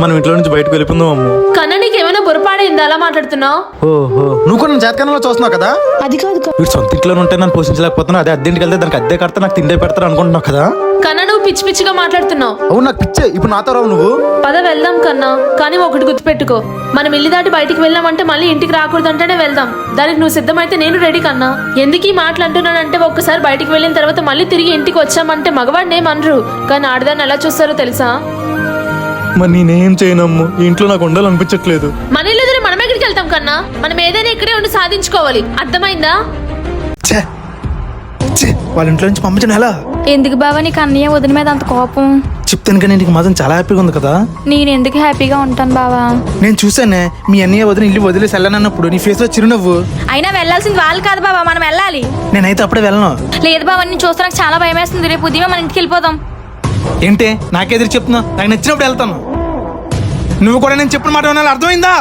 మనం ఇంట్లో నుంచి బయటకు వెళ్ళిపోందాం అమ్ము. కన్నా నీకేమైనా బుర్రపాడైందా అలా మాట్లాడుతున్నావు? ఓహో. నువ్వు కూడా జాతకంలో చూస్తున్నావు కదా? అది కాదు కా- వీడు సొంత ఇంట్లో ఉంటే నన్ను పోషించలేకపోతున్నా. అదే అద్దెంటికి వెళ్తే దానికి అద్దె కడతా నాకు తిండే పెడతారు అనుకుంటున్నావు కదా? కన్నా నువ్వు పిచ్చి పిచ్చిగా మాట్లాడుతున్నావు. అవును నాకు పిచ్చే. ఇప్పుడు నాతో రావు నువ్వు. పద వెళ్దాం కన్నా. కానీ ఒకటి గుర్తుపెట్టుకో. మనం ఇల్లు దాటి బయటికి వెళ్ళామంటే మళ్ళీ ఇంటికి రాకూడదంటేనే వెళ్దాం. దానికి నువ్వు సిద్ధమైతే నేను రెడీ కన్నా. ఎందుకు ఈ మాటలు అంటున్నానంటే ఒక్కసారి బయటికి వెళ్ళిన తర్వాత మళ్ళీ తిరిగి ఇంటికి వచ్చామంటే మగవాడిని ఏమనరు కానీ ఆడదాన్ని ఎలా చూస్తారో తెలుసా? మరి నేనేం చేయనమ్ము? ఇంట్లో నాకు ఉండాలనిపించట్లేదు మన ఇల్లు మనం ఎక్కడికి వెళ్తాం కన్నా. మనం ఏదైనా ఇక్కడే ఉండి సాధించుకోవాలి. అర్థమైందా? ఛే! ఛే! వాళ్ళ ఇంట్లో నుంచి పంపించడం ఎలా? ఎందుకు బావా నీకు అన్నయ్య వదిన మీద అంత కోపం? చెప్తాను కానీ నీకు మాత్రం చాలా హ్యాపీగా ఉంది కదా? నేను ఎందుకు హ్యాపీగా ఉంటాను బావా? నేను చూసానే మీ అన్నయ్య వదిన ఇల్లు వదిలేసి వెళ్ళనన్నప్పుడు నీ ఫేస్లో చిరునవ్వు. అయినా వెళ్ళాల్సింది వాళ్ళు కాదు బావా మనం వెళ్ళాలి. నేనైతే అప్పుడే వెళ్ళను. లేదు బావా నేను చూస్తే నాకు చాలా భయం వేస్తుంది రేపు ఉదయం మన ఇంటికి వెళ్ళిపోదాం. ఏంటి? నాకెదురు చెప్తున్నావు నాకు నచ్చినప్పుడు వెళ్తాను. నువ్వు కూడా నేను చెప్పిన మాట వినాలి. అర్థమైందా?